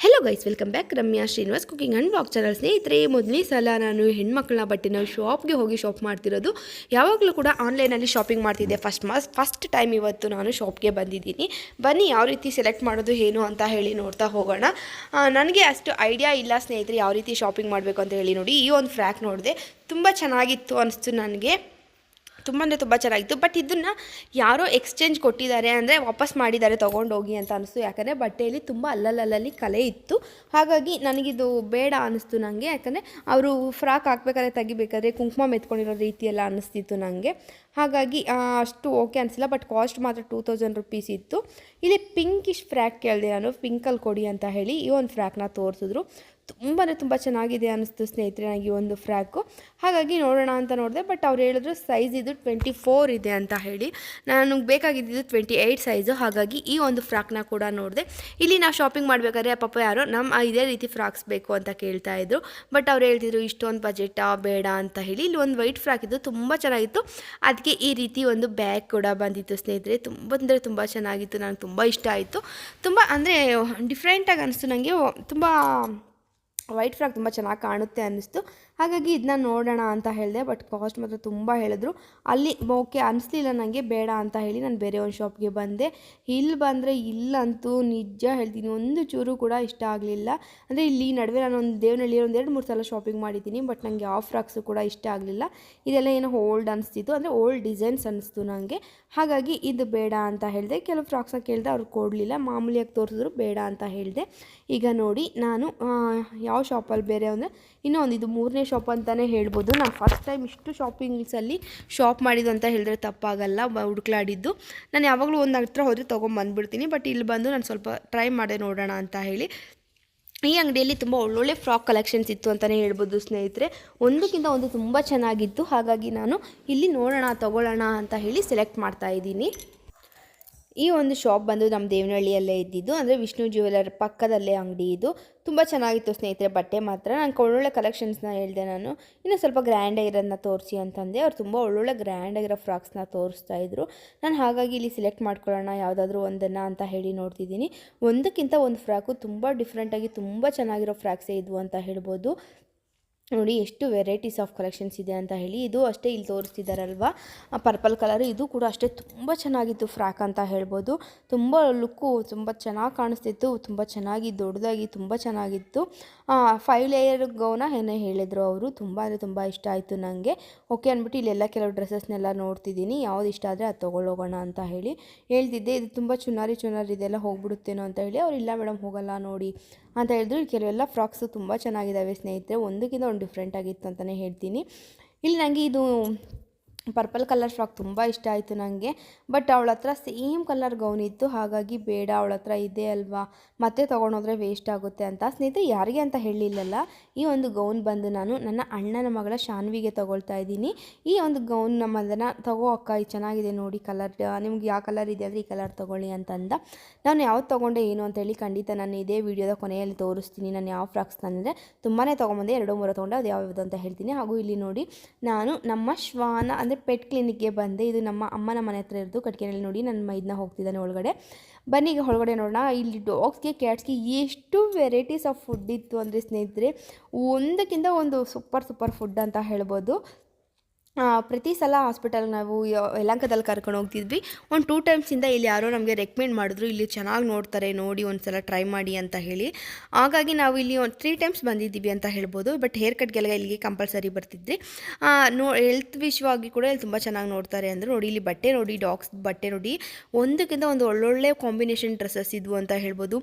Hello guys welcome back Ramya Srinivas cooking and blog channel ಸ್ನೇಹಿತರೆ ಮೊದಲನೇ ಸಲ ನಾನು ಹೆಣ್ಮಕ್ಳನ್ನ ನಾವು ಶಾಪ್ಗೆ ಹೋಗಿ ಶಾಪ್ ಮಾಡ್ತಿರೋದು. ಯಾವಾಗಲೂ ಕೂಡ ಆನ್ಲೈನಲ್ಲಿ ಶಾಪಿಂಗ್ ಮಾಡ್ತಿದ್ದೆ. ಫಸ್ಟ್ ಮಾಸ್ ಫಸ್ಟ್ ಟೈಮ್ ಇವತ್ತು ನಾನು ಶಾಪ್ಗೆ ಬಂದಿದ್ದೀನಿ. ಬನ್ನಿ, ಯಾವ ರೀತಿ ಸೆಲೆಕ್ಟ್ ಮಾಡೋದು, ಏನು ಅಂತ ಹೇಳಿ ನೋಡ್ತಾ ಹೋಗೋಣ. ನನಗೆ ಅಷ್ಟು ಐಡಿಯಾ ಇಲ್ಲ ಸ್ನೇಹಿತರೆ, ಯಾವ ರೀತಿ ಶಾಪಿಂಗ್ ಮಾಡಬೇಕು ಅಂತ ಹೇಳಿ ನೋಡಿ. ಈ ಒಂದು ಫ್ರ್ಯಾಕ್ ನೋಡಿದೆ. ತುಂಬ ಚೆನ್ನಾಗಿತ್ತು ಅನಿಸ್ತು ನನಗೆ. ತುಂಬ ಅಂದರೆ ತುಂಬ ಚೆನ್ನಾಗಿತ್ತು. ಬಟ್ ಇದನ್ನು ಯಾರೋ ಎಕ್ಸ್ಚೇಂಜ್ ಕೊಟ್ಟಿದ್ದಾರೆ ಅಂದರೆ ವಾಪಸ್ ಮಾಡಿದ್ದಾರೆ, ತೊಗೊಂಡೋಗಿ ಅಂತ ಅನಿಸ್ತು. ಯಾಕಂದರೆ ಬಟ್ಟೆಯಲ್ಲಿ ತುಂಬ ಅಲ್ಲಲ್ಲಲ್ಲಿ ಕಲೆ ಇತ್ತು. ಹಾಗಾಗಿ ನನಗಿದು ಬೇಡ ಅನ್ನಿಸ್ತು ನನಗೆ ಯಾಕಂದರೆ ಅವರು ಫ್ರಾಕ್ ಹಾಕ್ಬೇಕಾದ್ರೆ, ತೆಗಿಬೇಕಾದ್ರೆ, ಕುಂಕುಮ ಮೆತ್ಕೊಂಡಿರೋ ರೀತಿಯೆಲ್ಲ ಅನಿಸ್ತಿತ್ತು ನನಗೆ ಹಾಗಾಗಿ ಅಷ್ಟು ಓಕೆ ಅನಿಸಿಲ್ಲ. ಬಟ್ ಕಾಸ್ಟ್ ಮಾತ್ರ ಟೂ ತೌಸಂಡ್ ರುಪೀಸ್ ಇತ್ತು. ಇಲ್ಲಿ ಪಿಂಕಿಶ್ ಫ್ರ್ಯಾಕ್ ಕೇಳಿದೆ ನಾನು. ಪಿಂಕಲ್ಲಿ ಕೊಡಿ ಅಂತ ಹೇಳಿ ಈ ಒಂದು ಫ್ರ್ಯಾಕ್ನ ತೋರಿಸಿದ್ರು. ತುಂಬಾ ತುಂಬ ಚೆನ್ನಾಗಿದೆ ಅನ್ನಿಸ್ತು ಸ್ನೇಹಿತರೆ ನನಗೆ ಒಂದು ಫ್ರಾಕು. ಹಾಗಾಗಿ ನೋಡೋಣ ಅಂತ ನೋಡಿದೆ, ಬಟ್ ಅವ್ರು ಹೇಳಿದ್ರು ಸೈಜ್ ಇದು ಟ್ವೆಂಟಿ ಫೋರ್ ಇದೆ ಅಂತ ಹೇಳಿ. ನನಗೆ ಬೇಕಾಗಿದ್ದು ಟ್ವೆಂಟಿ ಏಯ್ಟ್ ಸೈಜು, ಹಾಗಾಗಿ ಈ ಒಂದು ಫ್ರಾಕ್ನ ಕೂಡ ನೋಡಿದೆ. ಇಲ್ಲಿ ನಾವು ಶಾಪಿಂಗ್ ಮಾಡಬೇಕಾದ್ರೆ ಪಾಪ ಯಾರೋ ನಮ್ಮ ಇದೇ ರೀತಿ ಫ್ರಾಕ್ಸ್ ಬೇಕು ಅಂತ ಕೇಳ್ತಾ ಇದ್ರು. ಬಟ್ ಅವ್ರು ಹೇಳ್ತಿದ್ರು, ಇಷ್ಟೊಂದು ಬಜೆಟಾ, ಬೇಡ ಅಂತ ಹೇಳಿ. ಇಲ್ಲಿ ಒಂದು ವೈಟ್ ಫ್ರಾಕ್ ಇದ್ದು ತುಂಬ ಚೆನ್ನಾಗಿತ್ತು. ಅದಕ್ಕೆ ಈ ರೀತಿ ಒಂದು ಬ್ಯಾಗ್ ಕೂಡ ಬಂದಿತ್ತು ಸ್ನೇಹಿತರೆ. ತುಂಬ ಅಂದರೆ ತುಂಬ ಚೆನ್ನಾಗಿತ್ತು ನನಗೆ ತುಂಬ ಇಷ್ಟ ಆಯಿತು. ತುಂಬ ಅಂದರೆ ಡಿಫ್ರೆಂಟಾಗಿ ಅನಿಸ್ತು ನನಗೆ ತುಂಬ ವೈಟ್ ಫ್ರಾಕ್ ತುಂಬ ಚೆನ್ನಾಗಿ ಕಾಣುತ್ತೆ ಅನ್ನಿಸ್ತು. ಹಾಗಾಗಿ ಇದನ್ನ ನೋಡೋಣ ಅಂತ ಹೇಳಿದೆ ಬಟ್ ಕಾಸ್ಟ್ ಮಾತ್ರ ತುಂಬ ಹೇಳಿದ್ರು. ಅಲ್ಲಿ ಓಕೆ ಅನಿಸ್ಲಿಲ್ಲ ನನಗೆ ಬೇಡ ಅಂತ ಹೇಳಿ ನಾನು ಬೇರೆ ಒಂದು ಶಾಪ್ಗೆ ಬಂದೆ. ಇಲ್ಲಿ ಬಂದರೆ ಇಲ್ಲಂತೂ ನಿಜ ಹೇಳ್ತೀನಿ, ಒಂದು ಚೂರು ಕೂಡ ಇಷ್ಟ ಆಗಲಿಲ್ಲ. ಅಂದರೆ ಇಲ್ಲಿ ನಡುವೆ ನಾನು ಒಂದು ದೇವನಹಳ್ಳಿ ಒಂದು ಎರಡು ಮೂರು ಸಲ ಶಾಪಿಂಗ್ ಮಾಡಿದ್ದೀನಿ ಬಟ್ ನನಗೆ ಯಾವ ಫ್ರಾಕ್ಸು ಕೂಡ ಇಷ್ಟ ಆಗಲಿಲ್ಲ. ಇದೆಲ್ಲ ಏನೋ ಓಲ್ಡ್ ಅನಿಸ್ತಿತ್ತು, ಅಂದರೆ ಓಲ್ಡ್ ಡಿಸೈನ್ಸ್ ಅನಿಸ್ತು ನನಗೆ ಹಾಗಾಗಿ ಇದು ಬೇಡ ಅಂತ ಹೇಳಿದೆ, ಕೆಲವು ಫ್ರಾಕ್ಸ್ನ ಕೇಳಿದೆ ಅವ್ರು ಕೊಡಲಿಲ್ಲ, ಮಾಮೂಲಿಯಾಗಿ ತೋರಿಸಿದ್ರು ಬೇಡ ಅಂತ ಹೇಳಿದೆ. ಈಗ ನೋಡಿ, ನಾನು ಯಾವ ಶಾಪಲ್ಲಿ ಬೇರೆ ಅಂದರೆ ಇನ್ನೂ ಒಂದು ಇದು ಮೂರನೇ ಶಾಪ್ ಅಂತಲೇ ಹೇಳ್ಬೋದು. ನಾನು ಫಸ್ಟ್ ಟೈಮ್ ಇಷ್ಟು ಶಾಪಿಂಗ್ಸಲ್ಲಿ ಶಾಪ್ ಮಾಡಿದ್ದು ಅಂತ ಹೇಳಿದ್ರೆ ತಪ್ಪಾಗಲ್ಲ ಹುಡುಕ್ಲಾಡಿದ್ದು. ನಾನು ಯಾವಾಗಲೂ ಒಂದು ಹತ್ರ ಹೋದರೆ ತೊಗೊಂಬಂದ್ಬಿಡ್ತೀನಿ ಬಟ್ ಇಲ್ಲಿ ಬಂದು ನಾನು ಸ್ವಲ್ಪ ಟ್ರೈ ಮಾಡೇ ನೋಡೋಣ ಅಂತ ಹೇಳಿ. ಈ ಅಂಗಡಿಯಲ್ಲಿ ತುಂಬ ಒಳ್ಳೊಳ್ಳೆ ಫ್ರಾಕ್ ಕಲೆಕ್ಷನ್ಸ್ ಇತ್ತು ಅಂತಲೇ ಹೇಳ್ಬೋದು ಸ್ನೇಹಿತರೆ. ಒಂದಕ್ಕಿಂತ ಒಂದು ತುಂಬ ಚೆನ್ನಾಗಿತ್ತು. ಹಾಗಾಗಿ ನಾನು ಇಲ್ಲಿ ನೋಡೋಣ, ತಗೊಳ್ಳೋಣ ಅಂತ ಹೇಳಿ ಸೆಲೆಕ್ಟ್ ಮಾಡ್ತಾ ಇದ್ದೀನಿ. ಈ ಒಂದು ಶಾಪ್ ಬಂದು ನಮ್ಮ ದೇವನಹಳ್ಳಿಯಲ್ಲೇ ಇದ್ದಿದ್ದು, ಅಂದರೆ ವಿಷ್ಣು ಜ್ಯುವೆಲರ್ ಪಕ್ಕದಲ್ಲೇ ಅಂಗಡಿ ಇದು. ತುಂಬ ಚೆನ್ನಾಗಿತ್ತು ಸ್ನೇಹಿತರೆ ಬಟ್ಟೆ ಮಾತ್ರ. ನಾನು ಒಳ್ಳೊಳ್ಳೆ ಕಲೆಕ್ಷನ್ಸ್ನ ಹೇಳಿದೆ ನಾನು. ಇನ್ನೂ ಸ್ವಲ್ಪ ಗ್ರ್ಯಾಂಡಾಗಿರೋದನ್ನ ತೋರಿಸಿ ಅಂತಂದೆ. ಅವ್ರು ತುಂಬ ಒಳ್ಳೊಳ್ಳೆ ಗ್ರ್ಯಾಂಡಾಗಿರೋ ಫ್ರಾಕ್ಸ್ನ ತೋರಿಸ್ತಾ ಇದ್ರು. ನಾನು ಹಾಗಾಗಿ ಇಲ್ಲಿ ಸೆಲೆಕ್ಟ್ ಮಾಡ್ಕೊಳ್ಳೋಣ, ಯಾವುದಾದ್ರೂ ಒಂದನ್ನು ಅಂತ ಹೇಳಿ ನೋಡ್ತಿದ್ದೀನಿ. ಒಂದಕ್ಕಿಂತ ಒಂದು ಫ್ರಾಕು ತುಂಬ ಡಿಫ್ರೆಂಟಾಗಿ ತುಂಬ ಚೆನ್ನಾಗಿರೋ ಫ್ರಾಕ್ಸೇ ಇದ್ವು ಅಂತ ಹೇಳ್ಬೋದು. ನೋಡಿ, ಎಷ್ಟು ವೆರೈಟೀಸ್ ಆಫ್ ಕಲೆಕ್ಷನ್ಸ್ ಇದೆ ಅಂತ ಹೇಳಿ, ಇದು ಅಷ್ಟೇ ಇಲ್ಲಿ ತೋರಿಸ್ತಿದ್ದಾರಲ್ವ ಪರ್ಪಲ್ ಕಲರ್ ಇದು ಕೂಡ ಅಷ್ಟೇ ತುಂಬ ಚೆನ್ನಾಗಿತ್ತು ಫ್ರಾಕ್ ಅಂತ ಹೇಳ್ಬೋದು. ತುಂಬ ಲುಕ್ಕು ತುಂಬ ಚೆನ್ನಾಗಿ ಕಾಣಿಸ್ತಿತ್ತು, ತುಂಬ ಚೆನ್ನಾಗಿ ದೊಡ್ಡದಾಗಿ ತುಂಬ ಚೆನ್ನಾಗಿತ್ತು. ಫೈವ್ ಲೇಯರ್ ಗೌನ ಏನೇ ಹೇಳಿದರು ಅವರು, ತುಂಬ ಅಂದರೆ ತುಂಬ ಇಷ್ಟ ಆಯಿತು ನನಗೆ ಓಕೆ ಅಂದ್ಬಿಟ್ಟು ಇಲ್ಲೆಲ್ಲ ಕೆಲವು ಡ್ರೆಸ್ಸಸ್ನೆಲ್ಲ ನೋಡ್ತಿದ್ದೀನಿ. ಯಾವ್ದು ಇಷ್ಟ ಆದರೆ ಅದು ತೊಗೊಳ್ಳೋಗೋಣ ಅಂತ ಹೇಳಿ ಹೇಳ್ತಿದ್ದೆ. ಇದು ತುಂಬ ಚುನಾರಿ ಚುನಾರಿ ಇದೆಲ್ಲ ಹೋಗ್ಬಿಡುತ್ತೇನೋ ಅಂತ ಹೇಳಿ ಅವ್ರು, ಇಲ್ಲ ಮೇಡಮ್ ಹೋಗಲ್ಲ ನೋಡಿ. ಅಂತ ಹೇಳಿದ್ರು. ಕೆಲವೆಲ್ಲ ಫ್ರಾಕ್ಸು ತುಂಬ ಚೆನ್ನಾಗಿದ್ದಾವೆ ಸ್ನೇಹಿತರೆ. ಒಂದಕ್ಕಿಂತ ಒಂದು ಡಿಫ್ರೆಂಟ್ ಆಗಿತ್ತು ಅಂತಲೇ ಹೇಳ್ತೀನಿ. ಇಲ್ಲಿ ನನಗೆ ಇದು ಪರ್ಪಲ್ ಕಲರ್ ಫ್ರಾಕ್ ತುಂಬ ಇಷ್ಟ ಆಯಿತು ನನಗೆ ಬಟ್ ಅವಳ ಹತ್ರ ಸೇಮ್ ಕಲರ್ ಗೌನ್ ಇತ್ತು. ಹಾಗಾಗಿ ಬೇಡ, ಅವಳ ಹತ್ರ ಇದೆ ಅಲ್ವಾ? ಮತ್ತೆ ತೊಗೊಂಡೋದ್ರೆ ವೇಸ್ಟ್ ಆಗುತ್ತೆ ಅಂತ. ಸ್ನೇಹಿತರೆ, ಯಾರಿಗೆ ಅಂತ ಹೇಳಿಲ್ಲಲ್ಲ, ಈ ಒಂದು ಗೌನ್ ಬಂದು ನಾನು ನನ್ನ ಅಣ್ಣನ ಮಗಳ ಶಾನ್ವಿಗೆ ತೊಗೊಳ್ತಾ ಇದ್ದೀನಿ. ಈ ಒಂದು ಗೌನ್ ನಮ್ಮದನ್ನು ತಗೋ ಅಕ್ಕ, ಇದು ಚೆನ್ನಾಗಿದೆ ನೋಡಿ ಕಲರ್. ನಿಮ್ಗೆ ಯಾವ ಕಲರ್ ಇದೆ ಅಂದರೆ ಈ ಕಲರ್ ತೊಗೊಳ್ಳಿ ಅಂತಂದ. ನಾನು ಯಾವ್ದು ತೊಗೊಂಡೆ ಏನು ಅಂತೇಳಿ ಖಂಡಿತ ನಾನು ಇದೇ ವಿಡಿಯೋದ ಕೊನೆಯಲ್ಲಿ ತೋರಿಸ್ತೀನಿ. ನಾನು ಯಾವ ಫ್ರಾಕ್ಸ್ ತಂದರೆ ತುಂಬಾ ತೊಗೊಂಬಂದೆ, ಎರಡು ಮೂರು ತೊಗೊಂಡೆ, ಅದು ಯಾವ್ದು ಅಂತ ಹೇಳ್ತೀನಿ. ಹಾಗೂ ಇಲ್ಲಿ ನೋಡಿ, ನಾನು ನಮ್ಮ ಶ್ವಾನ ಅಂದರೆ ಪೆಟ್ ಕ್ಲಿನಿಕ್ಗೆ ಬಂದೆ. ಇದು ನಮ್ಮ ಅಮ್ಮನ ಮನೆ ಹತ್ರ ಇರೋದು. ಕಟ್ಕೆನಲ್ಲಿ ನೋಡಿ ನನ್ನ ಮೈದನ್ನ ಹೋಗ್ತಿದ್ದಾನೆ ಒಳಗಡೆ. ಬನ್ನಿ ಈಗ ಒಳಗಡೆ ನೋಡೋಣ. ಇಲ್ಲಿ ಡಾಗ್ಸ್ಗೆ ಕ್ಯಾಟ್ಸ್ಗೆ ಎಷ್ಟು ವೆರೈಟೀಸ್ ಆಫ್ ಫುಡ್ ಇತ್ತು ಅಂದರೆ ಸ್ನೇಹಿತರೆ, ಒಂದಕ್ಕಿಂತ ಒಂದು ಸೂಪರ್ ಸೂಪರ್ ಫುಡ್ ಅಂತ ಹೇಳ್ಬೋದು. ಪ್ರತಿ ಸಲ ಹಾಸ್ಪಿಟಲ್ ನಾವು ಯಲಂಕದಲ್ಲಿ ಕರ್ಕೊಂಡು ಹೋಗ್ತಿದ್ವಿ. ಒಂದು ಟೂ ಟೈಮ್ಸಿಂದ ಇಲ್ಲಿ ಯಾರೋ ನಮಗೆ ರೆಕಮೆಂಡ್ ಮಾಡಿದ್ರು, ಇಲ್ಲಿ ಚೆನ್ನಾಗಿ ನೋಡ್ತಾರೆ, ನೋಡಿ ಒಂದು ಸಲ ಟ್ರೈ ಮಾಡಿ ಅಂತ ಹೇಳಿ. ಹಾಗಾಗಿ ನಾವು ಇಲ್ಲಿ ಒಂದು ತ್ರೀ ಟೈಮ್ಸ್ ಬಂದಿದ್ದೀವಿ ಅಂತ ಹೇಳ್ಬೋದು ಬಟ್ ಹೇರ್ ಕಟ್ಗೆಲ್ಲ ಇಲ್ಲಿಗೆ ಕಂಪಲ್ಸರಿ ಬರ್ತಿದ್ವಿ. ನೋ ಹೆಲ್ತ್ ವಿಷಯವಾಗಿ ಕೂಡ ಇಲ್ಲಿ ತುಂಬ ಚೆನ್ನಾಗಿ ನೋಡ್ತಾರೆ ಅಂದರು, ನೋಡಿ ಇಲ್ಲಿ ಬಟ್ಟೆ ನೋಡಿ ಡಾಗ್ಸ್ ಬಟ್ಟೆ ನೋಡಿ, ಒಂದಕ್ಕಿಂತ ಒಂದು ಒಳ್ಳೊಳ್ಳೆ ಕಾಂಬಿನೇಷನ್ ಡ್ರೆಸ್ಸಸ್ ಇದ್ವು ಅಂತ ಹೇಳ್ಬೋದು.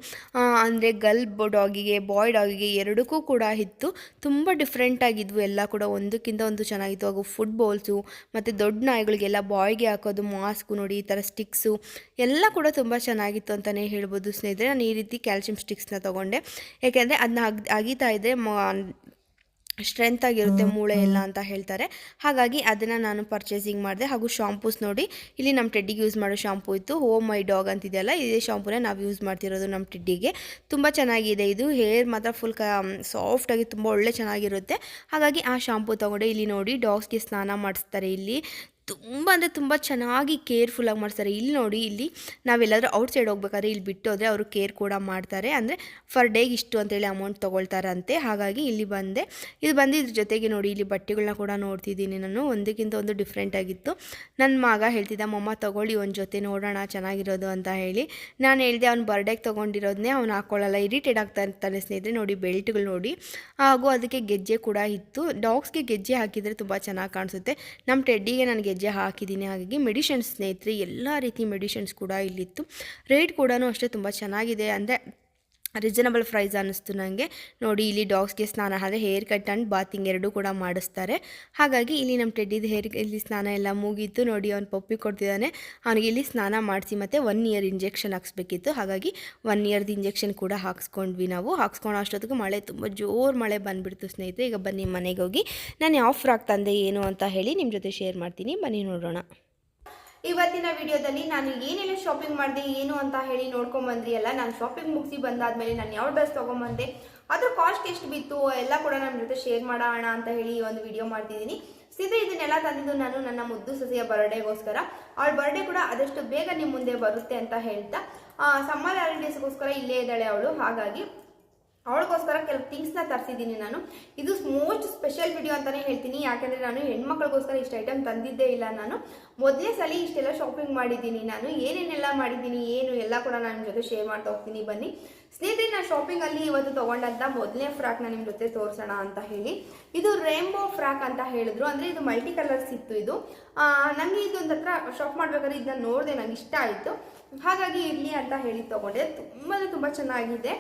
ಅಂದರೆ ಗರ್ಲ್ ಡಾಗಿಗೆ ಬಾಯ್ ಡಾಗಿಗೆ ಎರಡಕ್ಕೂ ಕೂಡ ಇತ್ತು. ತುಂಬ ಡಿಫ್ರೆಂಟಾಗಿದ್ವು ಎಲ್ಲ ಕೂಡ ಒಂದಕ್ಕಿಂತ ಒಂದು ಚೆನ್ನಾಗಿತ್ತು. ಹಾಗೂ ಫುಡ್ ಬೌಲ್ಸು ಮತ್ತು ದೊಡ್ಡ ನಾಯಿಗಳಿಗೆಲ್ಲ ಬಾಯ್ಗೆ ಹಾಕೋದು ಮಾಸ್ಕು ನೋಡಿ ಈ ಥರ ಸ್ಟಿಕ್ಸು ಎಲ್ಲ ಕೂಡ ತುಂಬ ಚೆನ್ನಾಗಿತ್ತು ಅಂತಲೇ ಹೇಳ್ಬೋದು ಸ್ನೇಹಿತರೆ. ನಾನು ಈ ರೀತಿ ಕ್ಯಾಲ್ಶಿಯಂ ಸ್ಟಿಕ್ಸ್ನ ತೊಗೊಂಡೆ. ಯಾಕೆಂದರೆ ಅದನ್ನ ಅಗ್ ಅಗಿತಾ ಇದ್ದರೆ ಸ್ಟ್ರೆಂತ್ ಆಗಿರುತ್ತೆ ಮೂಳೆ ಎಲ್ಲ ಅಂತ ಹೇಳ್ತಾರೆ. ಹಾಗಾಗಿ ಅದನ್ನು ನಾನು ಪರ್ಚೇಸಿಂಗ್ ಮಾಡಿದೆ. ಹಾಗೂ ಶಾಂಪೂಸ್ ನೋಡಿ ಇಲ್ಲಿ ನಮ್ಮ ಟೆಡ್ಡಿಗೆ ಯೂಸ್ ಮಾಡೋ ಶಾಂಪೂ ಇತ್ತು. ಹೋಮ್ ಮೈ ಡಾಗ್ ಅಂತಿದೆಯಲ್ಲ ಇದೇ ಶಾಂಪೂನೇ ನಾವು ಯೂಸ್ ಮಾಡ್ತಿರೋದು ನಮ್ಮ ಟೆಡ್ಡಿಗೆ ತುಂಬ ಚೆನ್ನಾಗಿದೆ ಇದು. ಹೇರ್ ಮಾತ್ರ ಫುಲ್ ಕ ಸಾಫ್ಟಾಗಿ ತುಂಬ ಒಳ್ಳೆ ಚೆನ್ನಾಗಿರುತ್ತೆ. ಹಾಗಾಗಿ ಆ ಶಾಂಪೂ ತೊಗೊಂಡೆ. ಇಲ್ಲಿ ನೋಡಿ ಡಾಗ್ಸ್ಗೆ ಸ್ನಾನ ಮಾಡಿಸ್ತಾರೆ ಇಲ್ಲಿ. ತುಂಬ ಅಂದರೆ ತುಂಬ ಚೆನ್ನಾಗಿ ಕೇರ್ಫುಲ್ಲಾಗಿ ಮಾಡ್ತಾರೆ. ಇಲ್ಲಿ ನೋಡಿ, ಇಲ್ಲಿ ನಾವೆಲ್ಲಾದರೂ ಔಟ್ ಸೈಡ್ ಹೋಗ್ಬೇಕಾದ್ರೆ ಇಲ್ಲಿ ಬಿಟ್ಟೋದ್ರೆ ಅವರು ಕೇರ್ ಕೂಡ ಮಾಡ್ತಾರೆ. ಅಂದರೆ ಫರ್ ಡೇಗೆ ಇಷ್ಟು ಅಂತೇಳಿ ಅಮೌಂಟ್ ತೊಗೊಳ್ತಾರಂತೆ. ಹಾಗಾಗಿ ಇಲ್ಲಿ ಬಂದೆ. ಇದು ಬಂದಿದ್ರ ಜೊತೆಗೆ ನೋಡಿ, ಇಲ್ಲಿ ಬಟ್ಟೆಗಳನ್ನ ಕೂಡ ನೋಡ್ತಿದ್ದೀನಿ ನಾನು. ಒಂದಕ್ಕಿಂತ ಒಂದು ಡಿಫ್ರೆಂಟ್ ಆಗಿತ್ತು. ನನ್ನ ಮಗ ಹೇಳ್ತಿದ್ದ, ಮಮ್ಮ, ತೊಗೊಳ್ಳಿ, ಒಂದು ಜೊತೆ ನೋಡೋಣ, ಚೆನ್ನಾಗಿರೋದು ಅಂತ ಹೇಳಿ. ನಾನು ಹೇಳಿದೆ, ಅವ್ನು ಬರ್ಡೇಗೆ ತೊಗೊಂಡಿರೋದನ್ನೇ ಅವ್ನು ಹಾಕ್ಕೊಳ್ಳಲ್ಲ ಇರಿಟೇಟ್ ಆಗ್ತಾ ಇರ್ತಾನೆ ಸ್ನೇಹಿತರೆ. ನೋಡಿ, ಬೆಲ್ಟ್ಗಳು ನೋಡಿ. ಹಾಗೂ ಅದಕ್ಕೆ ಗೆಜ್ಜೆ ಕೂಡ ಇತ್ತು. ಡಾಗ್ಸ್ಗೆ ಗೆಜ್ಜೆ ಹಾಕಿದರೆ ತುಂಬ ಚೆನ್ನಾಗಿ ಕಾಣಿಸುತ್ತೆ. ನಮ್ಮ ಟೆಡ್ಡಿಗೆ ನಾನು ಗೆಜ್ಜೆ ಹಾಕಿದ್ದೀನಿ. ಹಾಗಾಗಿ ಮೆಡಿಷನ್ಸ್ ಸ್ನೇಹಿತರೆ, ಎಲ್ಲ ರೀತಿ ಮೆಡಿಷನ್ಸ್ ಕೂಡ ಇಲ್ಲಿತ್ತು. ರೇಟ್ ಕೂಡ ಅಷ್ಟೇ ತುಂಬ ಚೆನ್ನಾಗಿದೆ. ಅಂದರೆ ರೀಸನಬಲ್ ಪ್ರೈಸ್ ಅನ್ನಿಸ್ತು ನನಗೆ ನೋಡಿ ಇಲ್ಲಿ ಡಾಗ್ಸ್ಗೆ ಸ್ನಾನ ಅಂದರೆ ಹೇರ್ ಕಟ್ ಆ್ಯಂಡ್ ಬಾತಿಂಗ್ ಎರಡೂ ಕೂಡ ಮಾಡಿಸ್ತಾರೆ. ಹಾಗಾಗಿ ಇಲ್ಲಿ ನಮ್ಮ ಟೆಡ್ಡಿದ ಹೇರ್ ಇಲ್ಲಿ ಸ್ನಾನ ಎಲ್ಲ ಮುಗೀತು. ನೋಡಿ ಅವ್ನು ಪಪ್ಪಿ ಕೊಡ್ತಿದ್ದಾನೆ. ಅವನಿಗೆ ಇಲ್ಲಿ ಸ್ನಾನ ಮಾಡಿಸಿ ಮತ್ತು ಒನ್ ಇಯರ್ ಇಂಜೆಕ್ಷನ್ ಹಾಕ್ಸ್ಬೇಕಿತ್ತು. ಹಾಗಾಗಿ ಒನ್ ಇಯರ್ದು ಇಂಜೆಕ್ಷನ್ ಕೂಡ ಹಾಕ್ಸ್ಕೊಂಡ್ವಿ ನಾವು. ಹಾಕ್ಸ್ಕೊಂಡು ಅಷ್ಟೊತ್ತಿಗೆ ಮಳೆ ತುಂಬ ಜೋರು ಮಳೆ ಬಂದುಬಿಡ್ತು ಸ್ನೇಹಿತರೆ. ಈಗ ಬನ್ನಿ ಮನೆಗೆ ಹೋಗಿ. ನಾನು ಯಾವ ಫ್ರಾಕ್ ತಂದೆ ಏನು ಅಂತ ಹೇಳಿ ನಿಮ್ಮ ಜೊತೆ ಶೇರ್ ಮಾಡ್ತೀನಿ. ಬನ್ನಿ ನೋಡೋಣ. ಇವತ್ತಿನ ವಿಡಿಯೋದಲ್ಲಿ ನಾನು ಏನೇನು ಶಾಪಿಂಗ್ ಮಾಡಿದೆ, ಏನು ಅಂತ ಹೇಳಿ ನೋಡ್ಕೊಂಬಂದ್ರಿ ಅಲ್ಲ? ನಾನು ಶಾಪಿಂಗ್ ಮುಗಿಸಿ ಬಂದಾದ್ಮೇಲೆ ನಾನು ಯಾವ ಡ್ರೆಸ್ ತೊಗೊಂಬಂದೆ, ಅದ್ರ ಕಾಸ್ಟ್ ಎಷ್ಟು ಬಿತ್ತು, ಎಲ್ಲ ಕೂಡ ನನ್ನ ಜೊತೆ ಶೇರ್ ಮಾಡೋಣ ಅಂತ ಹೇಳಿ ಈ ಒಂದು ವಿಡಿಯೋ ಮಾಡ್ತಿದ್ದೀನಿ. ಸೀದಾ ಇದನ್ನೆಲ್ಲ ತಂದಿದ್ದು ನಾನು ನನ್ನ ಮುದ್ದು ಸೊಸೆಯ ಬರ್ಡೇಗೋಸ್ಕರ ಅವಳ ಬರ್ಡೇ ಕೂಡ ಆದಷ್ಟು ಬೇಗ ನಿಮ್ಮ ಮುಂದೆ ಬರುತ್ತೆ ಅಂತ ಹೇಳ್ತಾ ಸಮ್ಮರ್ ಹಾಲಿಡೇಸ್ಗೋಸ್ಕರ ಇಲ್ಲೇ ಇದ್ದಾಳೆ ಅವಳು. ಹಾಗಾಗಿ ಅವಳಿಗೋಸ್ಕರ ಕೆಲವು ಥಿಂಗ್ಸ್ನ ತರಿಸಿದ್ದೀನಿ ನಾನು. ಇದು ಮೋಸ್ಟ್ ಸ್ಪೆಷಲ್ ವಿಡಿಯೋ ಅಂತಾನೆ ಹೇಳ್ತೀನಿ. ಯಾಕಂದ್ರೆ ನಾನು ಹೆಣ್ಮಕ್ಳಿಗೋಸ್ಕರ ಇಷ್ಟು ಐಟಮ್ ತಂದಿದ್ದೇ ಇಲ್ಲ ನಾನು. ಮೊದಲೇ ಸಲ ಇಷ್ಟೆಲ್ಲ ಶಾಪಿಂಗ್ ಮಾಡಿದ್ದೀನಿ ನಾನು. ಏನೇನೆಲ್ಲ ಮಾಡಿದ್ದೀನಿ, ಏನು ಎಲ್ಲ ಕೂಡ ನಾನು ನಿಮ್ಮ ಜೊತೆ ಶೇರ್ ಮಾಡ್ತಾ ಹೋಗ್ತೀನಿ. ಬನ್ನಿ. ಸ್ನೇಹಿತರೆ ನಾನು ಶಾಪಿಂಗಲ್ಲಿ ಇವತ್ತು ತೊಗೊಂಡಂಥ ಮೊದಲನೇ ಫ್ರಾಕ್ನ ನಿಮ್ಮ ಜೊತೆ ತೋರಿಸೋಣ ಅಂತ ಹೇಳಿ. ಇದು ರೇಂಬೋ ಫ್ರಾಕ್ ಅಂತ ಹೇಳಿದ್ರು. ಅಂದರೆ ಇದು ಮಲ್ಟಿ ಕಲರ್ಸ್ ಇತ್ತು ಇದು. ನನಗೆ ಇದೊಂದು ಹತ್ರ ಶಾಪ್ ಮಾಡಬೇಕಾದ್ರೆ ಇದನ್ನ ನೋಡಿದೆ ನಂಗೆ ಇಷ್ಟ ಆಯಿತು. ಹಾಗಾಗಿ ಇರಲಿ ಅಂತ ಹೇಳಿ ತೊಗೊಂಡೆ. ತುಂಬ ತುಂಬ ಚೆನ್ನಾಗಿದೆ.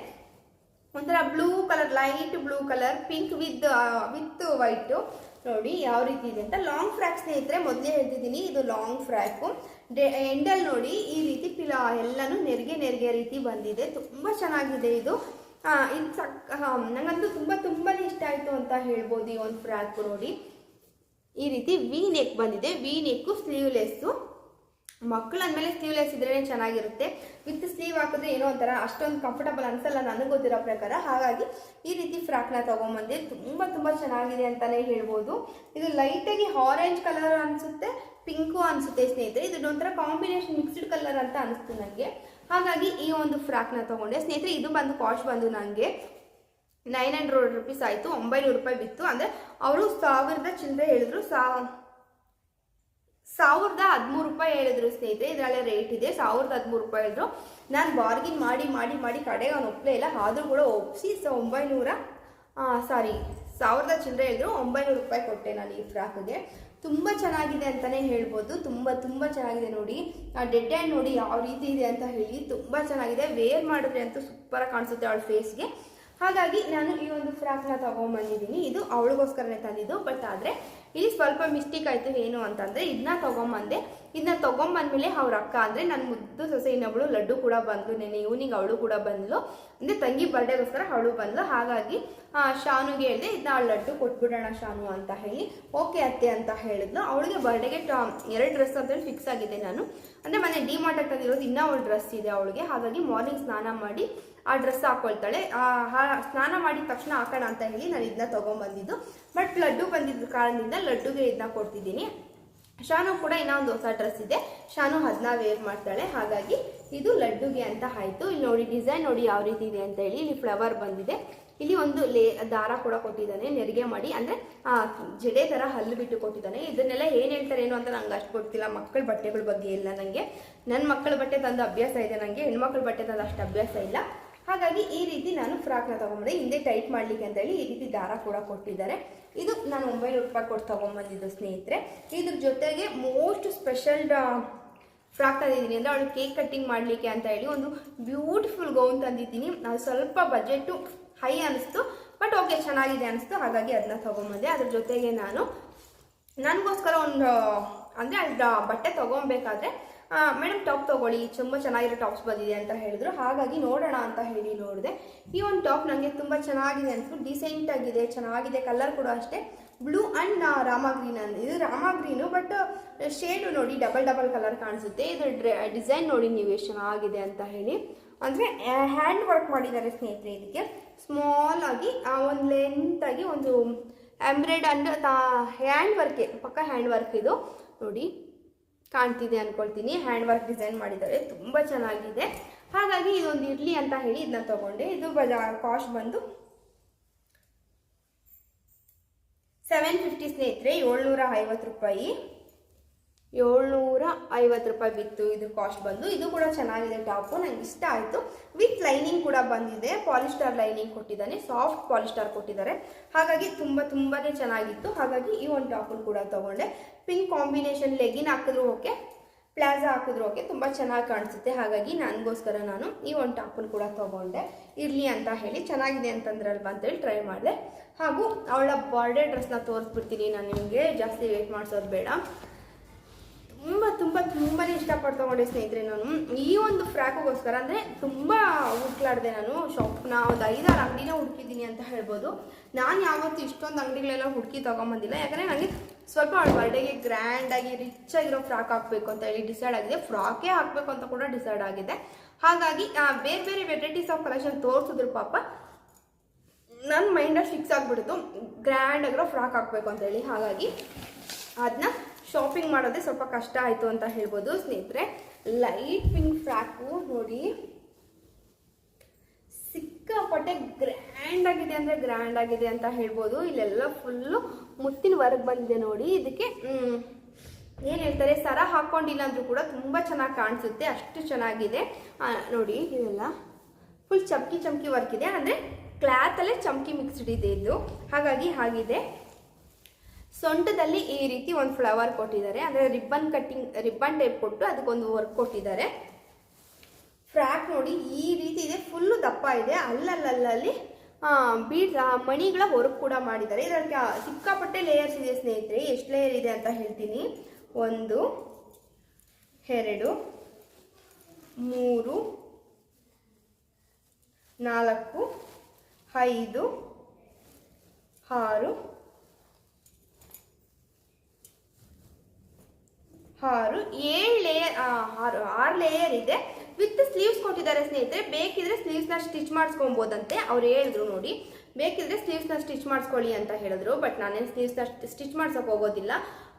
ಒಂಥರ blue colour light blue colour pink with with white ನೋಡಿ ಯಾವ ರೀತಿ ಇದೆ ಅಂತ. ಲಾಂಗ್ ಫ್ರಾಕ್ ಸ್ನೇಹಿತರೆ, ಮೊದಲೇ ಹೇಳ್ತಿದ್ದೀನಿ, ಇದು ಲಾಂಗ್ ಫ್ರಾಕು ಎಂಡಲ್ಲಿ ನೋಡಿ ಈ ರೀತಿ ಪಿಲ ಎಲ್ಲನೂ ನೆರಿಗೆ ನೆರಿಗೆ ರೀತಿ ಬಂದಿದೆ. ತುಂಬ ಚೆನ್ನಾಗಿದೆ ಇದು. ಇದು ಸಕ್ ನನಗಂತೂ ತುಂಬ ತುಂಬಾ ಇಷ್ಟ ಆಯಿತು ಅಂತ ಹೇಳ್ಬೋದು ಈ ಒಂದು ಫ್ರಾಕ್ ನೋಡಿ. ಈ ರೀತಿ ವಿ ನೆಕ್ ಬಂದಿದೆ. ವಿ ನೆಕ್ಕು ಸ್ಲೀವ್ಲೆಸ್ಸು ಮಕ್ಕಳು ಅಂದಮೇಲೆ ಸ್ಲೀವ್ಲೆಸ್ ಇದ್ರೇ ಚೆನ್ನಾಗಿರುತ್ತೆ. ವಿತ್ ಸ್ಲೀವ್ ಹಾಕಿದ್ರೆ ಏನೋ ಒಂಥರ ಅಷ್ಟೊಂದು ಕಂಫರ್ಟಬಲ್ ಅನ್ಸಲ್ಲ ನನಗೆ ಗೊತ್ತಿರೋ ಪ್ರಕಾರ. ಹಾಗಾಗಿ ಈ ರೀತಿ ಫ್ರಾಕ್ನ ತೊಗೊಂಬಂದೆ ತುಂಬ ತುಂಬ ಚೆನ್ನಾಗಿದೆ ಅಂತಲೇ ಹೇಳ್ಬೋದು. ಇದು ಲೈಟಾಗಿ ಆರೆಂಜ್ ಕಲರ್ ಅನಿಸುತ್ತೆ ಪಿಂಕು ಅನಿಸುತ್ತೆ ಸ್ನೇಹಿತರೆ. ಇದು ಒಂಥರ ಕಾಂಬಿನೇಷನ್ ಮಿಕ್ಸ್ಡ್ ಕಲರ್ ಅಂತ ಅನಿಸ್ತು ನನಗೆ ಹಾಗಾಗಿ ಈ ಒಂದು ಫ್ರಾಕ್ನ ತೊಗೊಂಡೆ. ಸ್ನೇಹಿತರೆ, ಇದು ಬಂದು ಕಾಸ್ಟ್ ಬಂದು ನನಗೆ ನೈನ್ ಹಂಡ್ರೆಡ್ ರುಪೀಸ್ ಆಯಿತು. ಒಂಬೈನೂರು ರೂಪಾಯಿ ಬಿತ್ತು. ಅಂದರೆ ಅವರು ಸಾವಿರದ ಚಿಲ್ಲರೆ ಹೇಳಿದ್ರು. ಸಾ ಸಾವಿರದ ಹದಿಮೂರು ರೂಪಾಯಿ ಹೇಳಿದ್ರು ಸ್ನೇಹಿತರೆ, ಇದರಲ್ಲೇ ರೇಟ್ ಇದೆ. ಸಾವಿರದ ಹದಿಮೂರು ರೂಪಾಯಿ ಹೇಳಿದ್ರು. ನಾನು ಬಾರ್ಗಿನ್ ಮಾಡಿ ಮಾಡಿ ಮಾಡಿ ಕಡೆಗೆ ಅವ್ನು ಒಪ್ಪಲೇ ಇಲ್ಲ. ಆದರೂ ಕೂಡ ಒಪ್ಪಿಸಿ ಸೊ ಒಂಬೈನೂರ ಸಾರಿ ಸಾವಿರದ ಚಿಲ್ಲರೆ ಹೇಳಿದ್ರು. ಒಂಬೈನೂರು ರೂಪಾಯಿ ಕೊಟ್ಟೆ ನಾನು ಈ ಫ್ರಾಕ್ಗೆ. ತುಂಬ ಚೆನ್ನಾಗಿದೆ ಅಂತಲೇ ಹೇಳ್ಬೋದು. ತುಂಬ ತುಂಬ ಚೆನ್ನಾಗಿದೆ ನೋಡಿ. ಆ ಡೆಡ್ ಹ್ಯಾಂಡ್ ನೋಡಿ ಯಾವ ರೀತಿ ಇದೆ ಅಂತ ಹೇಳಿ ತುಂಬ ಚೆನ್ನಾಗಿದೆ. ವೇರ್ ಮಾಡಿದ್ರೆ ಅಂತೂ ಸೂಪರಾಗಿ ಕಾಣಿಸುತ್ತೆ ಅವಳ ಫೇಸ್ಗೆ ಹಾಗಾಗಿ ನಾನು ಈ ಒಂದು ಫ್ರಾಕ್ನ ತೊಗೊಂಬಂದಿದ್ದೀನಿ. ಇದು ಅವಳಿಗೋಸ್ಕರನೇ ತಂದಿದ್ದು. ಬಟ್ ಆದರೆ ಇಲ್ಲಿ ಸ್ವಲ್ಪ ಮಿಸ್ಟೇಕ್ ಆಯಿತು ಏನು ಅಂತಂದರೆ ಇದನ್ನ ತೊಗೊಂಬಂದೆ. ಇದನ್ನ ತೊಗೊಂಬಂದ್ಮೇಲೆ ಅವ್ರ ಅಕ್ಕ ಅಂದರೆ ನನ್ನ ಮುದ್ದು ಸೊಸೆ, ಇನ್ನೊಬ್ಳು ಲಡ್ಡು ಕೂಡ ಬಂದ್ಲು ನೆನೆ ಈವ್ನಿಂಗ್ ಅವಳು ಕೂಡ ಬಂದ್ಲು. ಅಂದರೆ ತಂಗಿ ಬರ್ಡೇಗೋಸ್ಕರ ಅವಳು ಬಂದ್ಲು. ಹಾಗಾಗಿ ಶಾನುಗೆ ಹೇಳಿದೆ ಇದನ್ನ ಲಡ್ಡು ಕೊಟ್ಬಿಡೋಣ ಶಾನು ಅಂತ ಹೇಳಿ. ಓಕೆ ಅತ್ತೆ ಅಂತ ಹೇಳಿದ್ಲು. ಅವಳಿಗೆ ಬರ್ಡೇಗೆ ಎರಡು ಡ್ರೆಸ್ ಅಂತೇಳಿ ಫಿಕ್ಸ್ ಆಗಿದೆ ನಾನು. ಅಂದರೆ ಮನೆ ಡಿ ತಂದಿರೋದು ಇನ್ನೂ ಅವಳು ಡ್ರೆಸ್ ಇದೆ ಅವಳಿಗೆ. ಹಾಗಾಗಿ ಮಾರ್ನಿಂಗ್ ಸ್ನಾನ ಮಾಡಿ ಆ ಡ್ರೆಸ್ ಹಾಕೊಳ್ತಾಳೆ. ಸ್ನಾನ ಮಾಡಿದ ತಕ್ಷಣ ಹಾಕೋಣ ಅಂತ ಹೇಳಿ ನಾನು ಇದನ್ನ ತೊಗೊಂಬಂದಿದ್ದು ಬಟ್ ಲಡ್ಡು ಬಂದಿದ್ದ ಕಾರಣದಿಂದ ಲಡ್ಡುಗೆ ಇದನ್ನ ಕೊಡ್ತಿದ್ದೀನಿ. ಶಾನು ಕೂಡ ಇನ್ನೂ ಒಂದು ಹೊಸ ಡ್ರೆಸ್ ಇದೆ. ಶಾನು ಅದನ್ನ ವೇರ್ ಮಾಡ್ತಾಳೆ. ಹಾಗಾಗಿ ಇದು ಲಡ್ಡುಗೆ ಅಂತ ಆಯಿತು. ಇಲ್ಲಿ ನೋಡಿ ಡಿಸೈನ್ ನೋಡಿ ಯಾವ ರೀತಿ ಇದೆ ಅಂತ ಹೇಳಿ ಇಲ್ಲಿ ಫ್ಲವರ್ ಬಂದಿದೆ. ಇಲ್ಲಿ ಒಂದು ಲೇ, ದಾರ ಕೂಡ ಕೊಟ್ಟಿದ್ದಾನೆ, ನೆರಿಗೆ ಮಾಡಿ. ಅಂದರೆ ಜಡೆ ಥರ ಹಲ್ಲು ಬಿಟ್ಟು ಕೊಟ್ಟಿದ್ದಾನೆ. ಇದನ್ನೆಲ್ಲ ಏನು ಹೇಳ್ತಾರೆ ಏನು ಅಂತ ನಂಗೆ ಅಷ್ಟು ಗೊತ್ತಿಲ್ಲ. ಮಕ್ಕಳ ಬಟ್ಟೆಗಳ ಬಗ್ಗೆ ಇಲ್ಲ ನನಗೆ ನನ್ನ ಮಕ್ಕಳ ಬಟ್ಟೆ ತಂದು ಅಭ್ಯಾಸ ಇದೆ ನನಗೆ ಹೆಣ್ಮಕ್ಳ ಬಟ್ಟೆ ತಂದು ಅಷ್ಟು ಅಭ್ಯಾಸ ಇಲ್ಲ. ಹಾಗಾಗಿ ಈ ರೀತಿ ನಾನು ಫ್ರಾಕ್ನ ತೊಗೊಂಬಂದೆ. ಹಿಂದೆ ಟೈಟ್ ಮಾಡಲಿಕ್ಕೆ ಅಂತೇಳಿ ಈ ರೀತಿ ದಾರ ಕೂಡ ಕೊಟ್ಟಿದ್ದಾರೆ. ಇದು ನಾನು ಒಂಬೈನೂರು ರೂಪಾಯಿ ಕೊಟ್ಟು ತೊಗೊಂಬಂದಿದ್ದು ಸ್ನೇಹಿತರೆ. ಇದ್ರ ಜೊತೆಗೆ ಮೋಸ್ಟ್ ಸ್ಪೆಷಲ್ ಫ್ರಾಕ್ ತಂದಿದ್ದೀನಿ ಅಂದರೆ ಅವಳು ಕೇಕ್ ಕಟ್ಟಿಂಗ್ ಮಾಡಲಿಕ್ಕೆ ಅಂತ ಹೇಳಿ ಒಂದು ಬ್ಯೂಟಿಫುಲ್ ಗೌನ್ ತಂದಿದ್ದೀನಿ. ಅದು ಸ್ವಲ್ಪ ಬಜೆಟ್ಟು ಹೈ ಅನಿಸ್ತು ಬಟ್ ಓಕೆ ಚೆನ್ನಾಗಿದೆ ಅನಿಸ್ತು. ಹಾಗಾಗಿ ಅದನ್ನ ತೊಗೊಂಬಂದೆ. ಅದ್ರ ಜೊತೆಗೆ ನಾನು, ನನಗೋಸ್ಕರ ಒಂದು ಅಂದರೆ ಬಟ್ಟೆ ತೊಗೊಬೇಕಾದ್ರೆ ಮೇಡಮ್ ಟಾಪ್ ತೊಗೊಳ್ಳಿ, ತುಂಬ ಚೆನ್ನಾಗಿರೋ ಟಾಪ್ಸ್ ಬಂದಿದೆ ಅಂತ ಹೇಳಿದ್ರು. ಹಾಗಾಗಿ ನೋಡೋಣ ಅಂತ ಹೇಳಿ ನೋಡಿದೆ. ಈ ಒಂದು ಟಾಪ್ ನನಗೆ ತುಂಬ ಚೆನ್ನಾಗಿದೆ ಅನ್ಸ್ಬಿಟ್ಟು ಡಿಸೆಂಟ್ ಆಗಿದೆ, ಚೆನ್ನಾಗಿದೆ ಕಲರ್ ಕೂಡ ಅಷ್ಟೇ. ಬ್ಲೂ ಆ್ಯಂಡ್ ರಾಮ ಗ್ರೀನ್ ಅಂತ ಇದು ರಾಮ ಗ್ರೀನು ಬಟ್ ಶೇಡು ನೋಡಿ ಡಬಲ್ ಡಬಲ್ ಕಲರ್ ಕಾಣಿಸುತ್ತೆ. ಇದು ಡಿಸೈನ್ ನೋಡಿ ನೀವು ಎಷ್ಟು ಚೆನ್ನಾಗಿದೆ ಅಂತ ಹೇಳಿ. ಅಂದರೆ ಹ್ಯಾಂಡ್ ವರ್ಕ್ ಮಾಡಿದ್ದಾರೆ ಸ್ನೇಹಿತರೆ ಇದಕ್ಕೆ. ಸ್ಮಾಲ್ ಆಗಿ ಒಂದು ಲೆಂತ್ ಆಗಿ ಒಂದು ಎಂಬ್ರಾಯ್ಡ್ ಅಂಡ್ ಹ್ಯಾಂಡ್ ವರ್ಕೆ ಪಕ್ಕ ಹ್ಯಾಂಡ್ ವರ್ಕ್ ಇದು. ನೋಡಿ. ಕಾಣ್ತಿದೆ ಅಂದ್ಕೊಳ್ತೀನಿ ಹ್ಯಾಂಡ್ ವರ್ಕ್ ಡಿಸೈನ್ ಮಾಡಿದ್ದಾರೆ. ತುಂಬ ಚೆನ್ನಾಗಿದೆ. ಹಾಗಾಗಿ ಇದೊಂದು ಇರಲಿ ಅಂತ ಹೇಳಿ ಇದನ್ನ ತಗೊಂಡೆ. ಇದು ಬಜಾ ಕಾಸ್ಟ್ ಬಂದು ಸೆವೆನ್ ಫಿಫ್ಟಿ ಸ್ನೇಹಿತರೆ, ಏಳ್ನೂರ ಐವತ್ತು ರೂಪಾಯಿ. ಏಳ್ನೂರ ಐವತ್ತು ರೂಪಾಯಿ ಬಿತ್ತು. ಇದ್ರ ಕಾಸ್ಟ್ ಬಂದು ಇದು ಕೂಡ ಚೆನ್ನಾಗಿದೆ ಟಾಪು ನಂಗೆ ಇಷ್ಟ ಆಯಿತು. ವಿತ್ ಲೈನಿಂಗ್ ಕೂಡ ಬಂದಿದೆ. ಪಾಲಿಸ್ಟರ್ ಲೈನಿಂಗ್ ಕೊಟ್ಟಿದ್ದಾನೆ. ಸಾಫ್ಟ್ ಪಾಲಿಸ್ಟಾರ್ ಕೊಟ್ಟಿದ್ದಾರೆ. ಹಾಗಾಗಿ ತುಂಬ ತುಂಬಾ ಚೆನ್ನಾಗಿತ್ತು. ಹಾಗಾಗಿ ಈ ಒಂದು ಟಾಪನ್ನು ಕೂಡ ತೊಗೊಂಡೆ. ಪಿಂಕ್ ಕಾಂಬಿನೇಷನ್ ಲೆಗಿನ್ ಹಾಕಿದ್ರು ಓಕೆ ಪ್ಲಾಜಾ ಹಾಕಿದ್ರು ಓಕೆ ತುಂಬ ಚೆನ್ನಾಗಿ ಕಾಣಿಸುತ್ತೆ. ಹಾಗಾಗಿ ನನಗೋಸ್ಕರ ನಾನು ಈ ಒಂದು ಟಾಪನ್ನು ಕೂಡ ತೊಗೊಂಡೆ. ಇರಲಿ ಅಂತ ಹೇಳಿ. ಚೆನ್ನಾಗಿದೆ ಅಂತಂದ್ರಲ್ವ ಅಂತೇಳಿ ಟ್ರೈ ಮಾಡಿದೆ. ಹಾಗೂ ಅವಳ ಬರ್ಡೇ ಡ್ರೆಸ್ನ ತೋರಿಸ್ಬಿಡ್ತೀನಿ. ನಾನು ನಿಮಗೆ ಜಾಸ್ತಿ ವೇಟ್ ಮಾಡಿಸೋದು ಬೇಡ. ತುಂಬ ತುಂಬ ತುಂಬಾ ಇಷ್ಟಪಟ್ಟು ತಗೊಂಡೆ ಸ್ನೇಹಿತರೆ ನಾನು. ಈ ಒಂದು ಫ್ರಾಕ್ಗೋಸ್ಕರ ಅಂದರೆ ತುಂಬ ಹುಡ್ಕ್ಲಾಡಿದೆ ನಾನು ಶಾಪ್ನ ಒಂದು ಐದಾರು ಅಂಗಡಿನೇ ಹುಡ್ಕಿದ್ದೀನಿ ಅಂತ ಹೇಳ್ಬೋದು. ನಾನು ಯಾವತ್ತೂ ಇಷ್ಟೊಂದು ಅಂಗಡಿಗಳೆಲ್ಲ ಹುಡುಕಿ ತೊಗೊಂಬಂದಿಲ್ಲ. ಯಾಕಂದರೆ ನನಗೆ ಸ್ವಲ್ಪ ಅವಳ ಬರ್ಡೇಗೆ ಗ್ರ್ಯಾಂಡಾಗಿ ರಿಚ್ ಆಗಿರೋ ಫ್ರಾಕ್ ಹಾಕಬೇಕು ಅಂತ ಹೇಳಿ ಡಿಸೈಡ್ ಆಗಿದೆ. ಫ್ರಾಕೇ ಹಾಕಬೇಕು ಅಂತ ಕೂಡ ಡಿಸೈಡ್ ಆಗಿದೆ. ಹಾಗಾಗಿ ಬೇರೆ ಬೇರೆ ವೆರೈಟೀಸ್ ಆಫ್ ಕಲೆಕ್ಷನ್ ತೋರಿಸಿದ್ರು ಪಾಪ. ನನ್ನ ಮೈಂಡಲ್ಲಿ ಫಿಕ್ಸ್ ಆಗಿಬಿಡ್ತು. ಗ್ರ್ಯಾಂಡ್ ಆಗಿರೋ ಫ್ರಾಕ್ ಹಾಕಬೇಕು ಅಂತೇಳಿ ಹಾಗಾಗಿ ಅದನ್ನ ಶಾಪಿಂಗ್ ಮಾಡೋದೇ ಸ್ವಲ್ಪ ಕಷ್ಟ ಆಯಿತು ಅಂತ ಹೇಳ್ಬೋದು ಸ್ನೇಹಿತರೆ. ಲೈಟ್ ಪಿಂಕ್ ಫ್ರಾಕು ನೋಡಿ. ಸಿಕ್ಕಾಪಟ್ಟೆ ಗ್ರ್ಯಾಂಡ್ ಆಗಿದೆ ಅಂದರೆ ಗ್ರ್ಯಾಂಡ್ ಆಗಿದೆ ಅಂತ ಹೇಳ್ಬೋದು. ಇಲ್ಲೆಲ್ಲ ಫುಲ್ಲು ಮುತ್ತಿನ ವರ್ಕ್ ಬಂದಿದೆ ನೋಡಿ. ಇದಕ್ಕೆ ಏನು ಹೇಳ್ತಾರೆ? ಸರ ಹಾಕ್ಕೊಂಡಿಲ್ಲ ಅಂದರೂ ಕೂಡ ತುಂಬ ಚೆನ್ನಾಗಿ ಕಾಣಿಸುತ್ತೆ. ಅಷ್ಟು ಚೆನ್ನಾಗಿದೆ. ನೋಡಿ, ಇದೆಲ್ಲ ಫುಲ್ ಚಮಕಿ ಚಮಕಿ ವರ್ಕ್ ಇದೆ. ಅಂದರೆ ಕ್ಲಾತಲ್ಲೇ ಚಮಕಿ ಮಿಕ್ಸ್ಡ್ ಇದೆ ಇದು. ಹಾಗಾಗಿ ಹಾಗಿದೆ. ಸೊಂಟದಲ್ಲಿ ಈ ರೀತಿ ಒಂದು ಫ್ಲವರ್ ಕೊಟ್ಟಿದ್ದಾರೆ. ಅಂದರೆ ರಿಬ್ಬನ್ ಕಟ್ಟಿಂಗ್, ರಿಬ್ಬನ್ ಟೈಪ್ ಕೊಟ್ಟು ಅದಕ್ಕೊಂದು ವರ್ಕ್ ಕೊಟ್ಟಿದ್ದಾರೆ. ಫ್ರಾಕ್ ನೋಡಿ, ಈ ರೀತಿ ಇದೆ. ಫುಲ್ಲು ದಪ್ಪ ಇದೆ. ಅಲ್ಲಲ್ಲಲ್ಲಿ ಬೀಡ್ ಮಣಿಗಳ ವರ್ಕ್ ಕೂಡ ಮಾಡಿದ್ದಾರೆ. ಇದಕ್ಕೆ ಸಿಕ್ಕಾಪಟ್ಟೆ ಲೇಯರ್ಸ್ ಇದೆ ಸ್ನೇಹಿತರೆ. ಎಷ್ಟು ಲೇಯರ್ ಇದೆ ಅಂತ ಹೇಳ್ತೀನಿ. ಒಂದು, ಎರಡು, ಮೂರು, ನಾಲ್ಕು, ಐದು, ಆರು ಆರು, ಏಳು ಲೇಯರ್ ಆರು ಆರು ಲೇಯರ್ ಇದೆ. ವಿತ್ ಸ್ಲೀವ್ಸ್ ಕೊಟ್ಟಿದ್ದಾರೆ ಸ್ನೇಹಿತರೆ, ಬೇಕಿದ್ರೆ ಸ್ಲೀವ್ಸ್ನ ಸ್ಟಿಚ್ ಮಾಡಿಸ್ಕೊಬೋದಂತೆ ಅವ್ರು ಹೇಳಿದ್ರು ನೋಡಿ. ಬೇಕಿದ್ರೆ ಸ್ಲೀವ್ಸ್ನ ಸ್ಟಿಚ್ ಮಾಡಿಸ್ಕೊಳ್ಳಿ ಅಂತ ಹೇಳಿದ್ರು ಬಟ್ ನಾನೇನು ಸ್ಲೀವ್ಸ್ನ ಸ್ಟಿಚ್ ಮಾಡ್ಸೋಕೆ ಹೋಗೋದಿಲ್ಲ.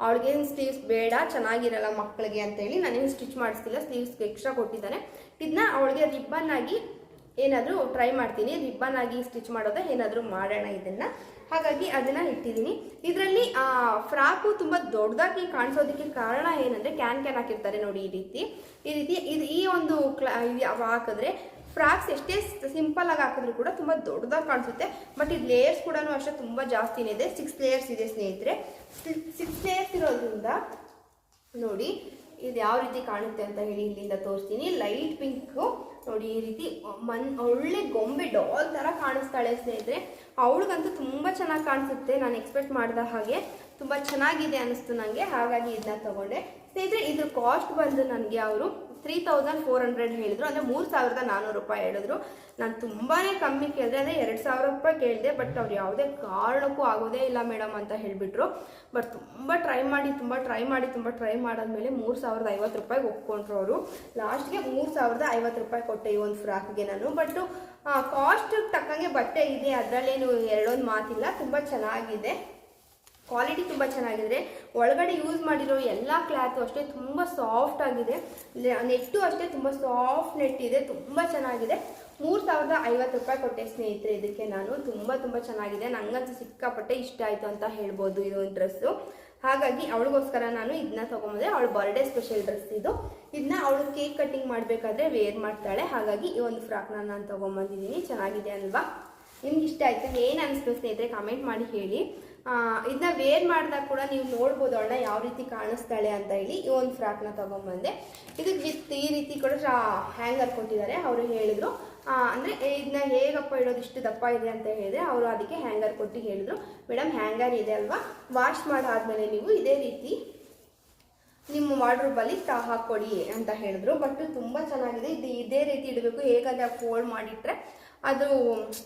ಅವ್ಳಿಗೇನು ಸ್ಲೀವ್ಸ್ ಬೇಡ, ಚೆನ್ನಾಗಿರಲ್ಲ ಮಕ್ಕಳಿಗೆ ಅಂತೇಳಿ ನಾನೇನು ಸ್ಟಿಚ್ ಮಾಡಿಸ್ತಿಲ್ಲ ಸ್ಲೀವ್ಸ್ಗೆ ಎಕ್ಸ್ಟ್ರಾ ಕೊಟ್ಟಿದ್ದಾರೆ. ಇದನ್ನ ಅವಳಿಗೆ ರಿಬ್ಬನ್ ಆಗಿ ಏನಾದರೂ ಟ್ರೈ ಮಾಡ್ತೀನಿ. ರಿಬ್ಬನ್ ಆಗಿ ಸ್ಟಿಚ್ ಮಾಡೋದ ಏನಾದರೂ ಮಾಡೋಣ ಇದನ್ನು. ಹಾಗಾಗಿ ಅದನ್ನು ಇಟ್ಟಿದ್ದೀನಿ. ಇದರಲ್ಲಿ ಫ್ರಾಕು ತುಂಬ ದೊಡ್ಡದಾಗಿ ಕಾಣಿಸೋದಕ್ಕೆ ಕಾರಣ ಏನಂದರೆ ಕ್ಯಾನ್ ಕ್ಯಾನ್ ಹಾಕಿರ್ತಾರೆ ನೋಡಿ ಈ ರೀತಿ. ಈ ರೀತಿ ಇದು ಈ ಒಂದು ಹಾಕಿದ್ರೆ ಫ್ರಾಕ್ಸ್ ಎಷ್ಟೇ ಸಿಂಪಲ್ ಆಗಿ ಹಾಕಿದ್ರು ಕೂಡ ತುಂಬ ದೊಡ್ಡದಾಗಿ ಕಾಣಿಸುತ್ತೆ. ಬಟ್ ಇದು ಲೇಯರ್ಸ್ ಕೂಡ ಅಷ್ಟೇ ತುಂಬ ಜಾಸ್ತಿನೇ ಇದೆ ಸಿಕ್ಸ್ ಲೇಯರ್ಸ್ ಇದೆ ಸ್ನೇಹಿತರೆ. ಸಿಕ್ಸ್ ಲೇಯರ್ಸ್ ಇರೋದ್ರಿಂದ ನೋಡಿ ಇದು ಯಾವ ರೀತಿ ಕಾಣುತ್ತೆ ಅಂತ ಹೇಳಿ ಇಲ್ಲಿಂದ ತೋರಿಸ್ತೀನಿ. ಲೈಟ್ ಪಿಂಕು ನೋಡಿ ಈ ರೀತಿ, ಮನ್, ಒಳ್ಳೆ ಗೊಂಬೆ ಡಾಲ್ ಥರ ಕಾಣಿಸ್ತಾಳೆ ಸ್ನೇಹಿತರೆ. ಅವಳಿಗಂತೂ ತುಂಬ ಚೆನ್ನಾಗಿ ಕಾಣಿಸುತ್ತೆ. ನಾನು ಎಕ್ಸ್ಪೆಕ್ಟ್ ಮಾಡಿದ ಹಾಗೆ ತುಂಬ ಚೆನ್ನಾಗಿದೆ ಅನ್ನಿಸ್ತು ನನಗೆ ಹಾಗಾಗಿ ಇದನ್ನ ತೊಗೊಂಡೆ. ಸ್ನೇಹಿತರೆ, ಇದ್ರ ಕಾಸ್ಟ್ ಬಂದು ನನಗೆ ಅವರು ತ್ರೀ ತೌಸಂಡ್ ಫೋರ್ ಹಂಡ್ರೆಡ್ ಹೇಳಿದ್ರು. ಅಂದರೆ ಮೂರು ಸಾವಿರದ ನಾನ್ನೂರು ರೂಪಾಯಿ ಹೇಳಿದ್ರು. ನಾನು ತುಂಬಾ ಕಮ್ಮಿ ಕೇಳಿದೆ. ಅಂದರೆ ಎರಡು ಸಾವಿರ ರೂಪಾಯಿ ಕೇಳಿದೆ ಬಟ್ ಅವ್ರು ಯಾವುದೇ ಕಾರಣಕ್ಕೂ ಆಗೋದೇ ಇಲ್ಲ ಮೇಡಮ್ ಅಂತ ಹೇಳಿಬಿಟ್ರು. ಬಟ್ ತುಂಬ ಟ್ರೈ ಮಾಡಿ, ತುಂಬ ಟ್ರೈ ಮಾಡಿ, ತುಂಬ ಟ್ರೈ ಮಾಡಾದ್ಮೇಲೆ ಮೂರು ಸಾವಿರದ ಐವತ್ತು ರೂಪಾಯಿಗೆ ಒಪ್ಕೊಂಡ್ರು ಅವರು. ಲಾಸ್ಟ್ಗೆ ಮೂರು ಸಾವಿರದ ಐವತ್ತು ರೂಪಾಯಿ ಕೊಟ್ಟೆ ಈ ಒಂದು ಫ್ರಾಕ್ಗೆ ನಾನು. ಬಟ್ ಕಾಸ್ಟ್ ತಕ್ಕಂಗೆ ಬಟ್ಟೆ ಇದೆ, ಅದರಲ್ಲೇನು ಎರಡೊಂದು ಮಾತಿಲ್ಲ, ತುಂಬ ಚೆನ್ನಾಗಿದೆ. ಕ್ವಾಲಿಟಿ ತುಂಬ ಚೆನ್ನಾಗಿದೆ. ಒಳಗಡೆ ಯೂಸ್ ಮಾಡಿರೋ ಎಲ್ಲ ಕ್ಲಾತು ಅಷ್ಟೇ ತುಂಬ ಸಾಫ್ಟ್ ಆಗಿದೆ. ನೆಟ್ಟು ಅಷ್ಟೇ ತುಂಬ ಸಾಫ್ಟ್ ನೆಟ್ ಇದೆ, ತುಂಬ ಚೆನ್ನಾಗಿದೆ. ಮೂರು ಸಾವಿರದ ಐವತ್ತು ರೂಪಾಯಿ ಕೊಟ್ಟೆ ಸ್ನೇಹಿತರೆ, ಇದಕ್ಕೆ ನಾನು ತುಂಬ ತುಂಬ ಚೆನ್ನಾಗಿದೆ. ನನಗಂತೂ ಸಿಕ್ಕಾಪಟ್ಟೆ ಇಷ್ಟ ಆಯಿತು ಅಂತ ಹೇಳ್ಬೋದು ಇದೊಂದು ಡ್ರೆಸ್ಸು ಹಾಗಾಗಿ ಅವಳಿಗೋಸ್ಕರ ನಾನು ಇದನ್ನ ತೊಗೊಂಬಂದೆ, ಅವಳ ಬರ್ಡೇ ಸ್ಪೆಷಲ್ ಡ್ರೆಸ್ ಇದು. ಇದನ್ನ ಅವಳು ಕೇಕ್ ಕಟ್ಟಿಂಗ್ ಮಾಡಬೇಕಾದ್ರೆ ವೇರ್ ಮಾಡ್ತಾಳೆ. ಹಾಗಾಗಿ ಈ ಒಂದು ಫ್ರಾಕ್ನ ನಾನು ತೊಗೊಂಬಂದಿದ್ದೀನಿ. ಚೆನ್ನಾಗಿದೆ ಅಲ್ವಾ? ನಿಮ್ಗೆ ಇಷ್ಟ ಆಯಿತು? ಏನು ಅನಿಸ್ತು ಸ್ನೇಹಿತರೆ ಕಮೆಂಟ್ ಮಾಡಿ ಹೇಳಿ. ಇದನ್ನ ವೇರ್ ಮಾಡಿದಾಗ ಕೂಡ ನೀವು ನೋಡ್ಬೋದು ಅವಳನ್ನ ಯಾವ ರೀತಿ ಕಾಣಿಸ್ತಾಳೆ ಅಂತ ಹೇಳಿ ಈ ಒಂದು ಫ್ರಾಕ್ನ ತೊಗೊಂಬಂದೆ. ಇದಕ್ಕೆ ವಿತ್ ಈ ರೀತಿ ಕೂಡ ಹ್ಯಾಂಗರ್ ಕೊಟ್ಟಿದ್ದಾರೆ. ಅವರು ಹೇಳಿದ್ರು. ಅಂದ್ರೆ ಇದನ್ನ ಹೇಗಪ್ಪ ಇಡೋದು, ಇಷ್ಟು ದಪ್ಪ ಇದೆ ಅಂತ ಹೇಳಿದ್ರೆ ಅವರು ಅದಕ್ಕೆ ಹ್ಯಾಂಗರ್ ಕೊಟ್ಟು ಹೇಳಿದ್ರು. ಮೇಡಮ್ ಹ್ಯಾಂಗರ್ ಇದೆ ಅಲ್ವಾ? ವಾಶ್ ಮಾಡಾದ್ಮೇಲೆ ನೀವು ಇದೇ ರೀತಿ ನಿಮ್ಮ ವಾರ್ಡ್ರೋಬಲ್ಲಿ ತಾ ಹಾಕ್ಕೊಡಿ ಅಂತ ಹೇಳಿದ್ರು. ಬಟ್ ತುಂಬ ಚೆನ್ನಾಗಿದೆ. ಇದು ಇದೇ ರೀತಿ ಇಡಬೇಕು. ಹೇಗಾದ್ರೆ ಫೋಲ್ಡ್ ಮಾಡಿಟ್ರೆ ಅದು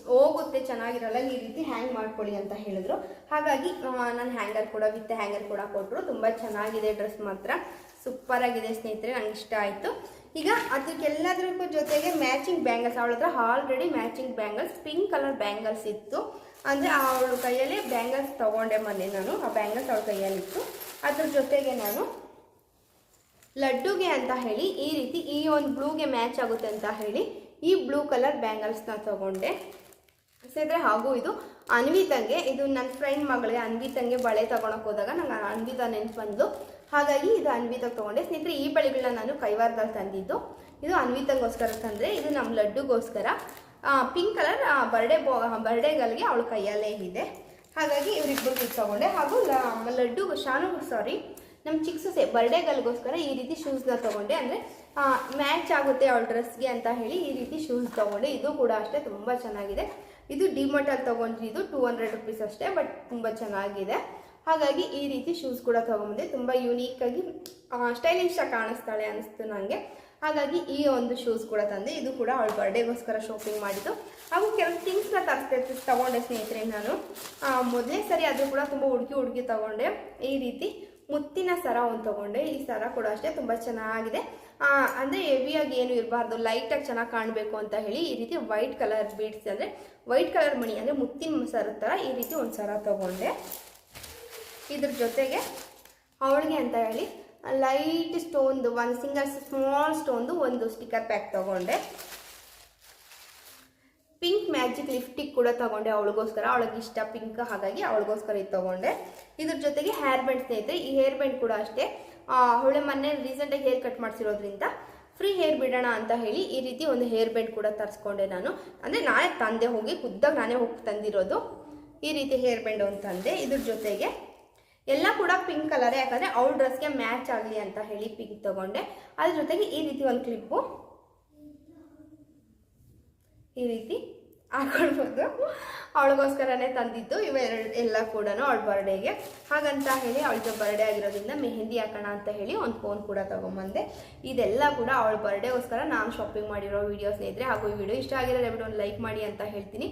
ಹೋಗುತ್ತೆ, ಚೆನ್ನಾಗಿರಲ್ಲ, ಈ ರೀತಿ ಹ್ಯಾಂಗ್ ಮಾಡ್ಕೊಳ್ಳಿ ಅಂತ ಹೇಳಿದ್ರು. ಹಾಗಾಗಿ ನಾನು ಹ್ಯಾಂಗರ್ ಕೂಡ ವಿತ್ ಹ್ಯಾಂಗರ್ ಕೂಡ ಕೊಟ್ಟರು ತುಂಬ ಚೆನ್ನಾಗಿದೆ ಡ್ರೆಸ್ ಮಾತ್ರ. ಸೂಪರ್ ಆಗಿದೆ ಸ್ನೇಹಿತರೆ, ನಂಗೆ ಇಷ್ಟ ಆಯಿತು. ಈಗ ಅದಕ್ಕೆಲ್ಲದಕ್ಕೂ ಜೊತೆಗೆ ಮ್ಯಾಚಿಂಗ್ ಬ್ಯಾಂಗಲ್ಸ್ ಅವಳ ಹತ್ರ already matching bangles pink colour bangles ಇತ್ತು. ಅಂದರೆ ಅವಳ ಕೈಯಲ್ಲಿ ಬ್ಯಾಂಗಲ್ಸ್ ತೊಗೊಂಡೆ ಮೊನ್ನೆ ನಾನು. ಆ ಬ್ಯಾಂಗಲ್ಸ್ ಅವಳ ಕೈಯಲ್ಲಿತ್ತು. ಅದ್ರ ಜೊತೆಗೆ ನಾನು ಲಡ್ಡುಗೆ ಅಂತ ಹೇಳಿ, ಈ ರೀತಿ ಈ ಒಂದು ಬ್ಲೂಗೆ ಮ್ಯಾಚ್ ಆಗುತ್ತೆ ಅಂತ ಹೇಳಿ ಈ ಬ್ಲೂ ಕಲರ್ ಬ್ಯಾಂಗಲ್ಸ್ನ ತಗೊಂಡೆ. ಸೇದ್ರೆ ಹಾಗೂ ಇದು ಅನ್ವಿತಂಗೆ, ಇದು ನನ್ನ ಫ್ರೆಂಡ್ ಮಗಳಿಗೆ ಅನ್ವಿತಂಗೆ ಬಳೆ ತೊಗೊಳಕ್ಕೆ ಹೋದಾಗ ನಂಗೆ ಅನ್ವಿತ ನೆನ್ಪು ಬಂದು ಹಾಗಾಗಿ ಇದು ಅನ್ವಿತಾಗ ತೊಗೊಂಡೆ. ಸ್ನೇಹಿತರೆ, ಈ ಬಳೆಗಳನ್ನ ನಾನು ಕೈವಾರದಲ್ಲಿ ತಂದಿದ್ದು. ಇದು ಅನ್ವಿತಂಗೋಸ್ಕರ ತಂದರೆ, ಇದು ನಮ್ಮ ಲಡ್ಡುಗೋಸ್ಕರ. ಪಿಂಕ್ ಕಲರ್ ಬರ್ಡೇ ಬೋ ಬರ್ಡೇಗಲ್ಗೆ ಅವಳ ಕೈಯಲ್ಲೇ ಇದೆ. ಹಾಗಾಗಿ ಇವರಿಬ್ಬರು ತೊಗೊಂಡೆ. ಹಾಗೂ ಲಡ್ಡು ಶಾನು ಸಾರಿ ನಮ್ಮ ಚಿಕ್ಕ ಸೊಸೆ ಬರ್ಡೇಗಲ್ಗೋಸ್ಕರ ಈ ರೀತಿ ಶೂಸ್ನ ತಗೊಂಡೆ. ಅಂದರೆ ಮ್ಯಾಚ್ ಆಗುತ್ತೆ ಅವಳ ಡ್ರೆಸ್ಗೆ ಅಂತ ಹೇಳಿ ಈ ರೀತಿ ಶೂಸ್ ತೊಗೊಂಡೆ. ಇದು ಕೂಡ ಅಷ್ಟೇ ತುಂಬ ಚೆನ್ನಾಗಿದೆ. ಇದು ಡಿಮೋಟಲ್ಲಿ ತೊಗೊಂಡಿದ್ದು ಟೂ ಹಂಡ್ರೆಡ್ ರುಪೀಸ್ ಅಷ್ಟೇ ಬಟ್ ತುಂಬ ಚೆನ್ನಾಗಿದೆ. ಹಾಗಾಗಿ ಈ ರೀತಿ ಶೂಸ್ ಕೂಡ ತೊಗೊಂಬಂದೆ. ತುಂಬ ಯುನೀಕಾಗಿ ಸ್ಟೈಲಿಶ್ ಆಗಿ ಕಾಣಿಸ್ತಾಳೆ ಅನಿಸ್ತು ನನಗೆ ಹಾಗಾಗಿ ಈ ಒಂದು ಶೂಸ್ ಕೂಡ ತಂದೆ. ಇದು ಕೂಡ ಅವಳ ಬರ್ಡೇಗೋಸ್ಕರ ಶಾಪಿಂಗ್ ಮಾಡಿದ್ದು. ಹಾಗೂ ಕೆಲವು ಥಿಂಗ್ಸ್ನ ತರಿಸ್ತೆ ತಗೊಂಡೆ ಸ್ನೇಹಿತರೆ ನಾನು. ಮೊದಲೇ ಸರಿ ಅದು ಕೂಡ ತುಂಬ ಹುಡುಗಿ ಹುಡುಗಿ ತಗೊಂಡೆ. ಈ ರೀತಿ ಮುತ್ತಿನ ಸರ ಒಂದು ತೊಗೊಂಡೆ. ಈ ಸರ ಕೂಡ ಅಷ್ಟೇ ತುಂಬ ಚೆನ್ನಾಗಿದೆ. ಅಂದರೆ ಹೆವಿಯಾಗಿ ಏನು ಇರಬಾರ್ದು. ಲೈಟಾಗಿ ಚೆನ್ನಾಗಿ ಕಾಣಬೇಕು ಅಂತ ಹೇಳಿ ಈ ರೀತಿ ವೈಟ್ ಕಲರ್ ಬೀಡ್ಸ್ ಅಂದರೆ ವೈಟ್ ಕಲರ್ ಮಣಿ, ಅಂದರೆ ಮುತ್ತಿನ ಸರ ಥರ ಈ ರೀತಿ ಒಂದು ಸರ ತಗೊಂಡೆ. ಇದ್ರ ಜೊತೆಗೆ ಅವಳಿಗೆ ಅಂತ ಹೇಳಿ ಲೈಟ್ ಸ್ಟೋನ್ದು ಒಂದು ಸಿಂಗಲ್ ಸ್ಮಾಲ್ ಸ್ಟೋನ್ದು ಒಂದು ಸ್ಟಿಕ್ಕರ್ ಪ್ಯಾಕ್ ತಗೊಂಡೆ. ಪಿಂಕ್ ಮ್ಯಾಜಿಕ್ ಲಿಫ್ಟಿಕ್ ಕೂಡ ತಗೊಂಡೆ ಅವಳಿಗೋಸ್ಕರ. ಅವಳಿಗೆ ಇಷ್ಟ ಪಿಂಕ್ ಹಾಗಾಗಿ ಅವಳಿಗೋಸ್ಕರ ಇದು ತೊಗೊಂಡೆ. ಇದ್ರ ಜೊತೆಗೆ ಹೇರ್ ಬ್ಯಾಂಡ್ ಸ್ನೇಹಿತರೆ, ಈ ಹೇರ್ ಬ್ಯಾಂಡ್ ಕೂಡ ಅಷ್ಟೇ. ಅವಳೆ ಮೊನ್ನೆ ರೀಸೆಂಟಾಗಿ ಹೇರ್ ಕಟ್ ಮಾಡಿಸಿರೋದ್ರಿಂದ ಫ್ರೀ ಹೇರ್ ಬಿಡೋಣ ಅಂತ ಹೇಳಿ ಈ ರೀತಿ ಒಂದು ಹೇರ್ ಬ್ಯಾಂಡ್ ಕೂಡ ತರಿಸ್ಕೊಂಡೆ ನಾನು. ಅಂದರೆ ನಾನೇ ತಂದೆ ಹೋಗಿ, ಖುದ್ದಾಗ ನಾನೇ ಹೋಗಿ ತಂದಿರೋದು ಈ ರೀತಿ ಹೇರ್ ಬ್ಯಾಂಡ್ ಒಂದು ತಂದೆ. ಇದ್ರ ಜೊತೆಗೆ ಎಲ್ಲ ಕೂಡ ಪಿಂಕ್ ಕಲರ್ ಯಾಕಂದರೆ ಅವಳ ಡ್ರೆಸ್ಗೆ ಮ್ಯಾಚ್ ಆಗಲಿ ಅಂತ ಹೇಳಿ ಪಿಂಕ್ ತಗೊಂಡೆ. ಅದ್ರ ಜೊತೆಗೆ ಈ ರೀತಿ ಒಂದು ಕ್ಲಿಪ್ಪು ಈ ರೀತಿ ಹಾಕೊಳ್ಬೋದು. ಅವಳಿಗೋಸ್ಕರನೇ ತಂದಿದ್ದು ಇವೆರಡು ಎಲ್ಲ ಕೂಡ ಅವಳ ಬರ್ಡೇಗೆ ಹಾಗಂತ ಹೇಳಿ ಅವಳಿಗೆ ಬರ್ಡೇ ಆಗಿರೋದ್ರಿಂದ ಮೆಹಂದಿ ಹಾಕೋಣ ಅಂತ ಹೇಳಿ ಒಂದು ಫೋನ್ ಕೂಡ ತೊಗೊಂಬಂದೆ. ಇದೆಲ್ಲ ಕೂಡ ಅವಳ ಬರ್ಡೇಗೋಸ್ಕರ ನಾನು ಶಾಪಿಂಗ್ ಮಾಡಿರೋ ವೀಡಿಯೋಸ್ನೇ ಸ್ನೇಹಿತರೆ. ಹಾಗೂ ಈ ವಿಡಿಯೋ ಇಷ್ಟ ಆಗಿರೋ ದಯವಿಟ್ಟು ಒಂದು ಲೈಕ್ ಮಾಡಿ ಅಂತ ಹೇಳ್ತೀನಿ.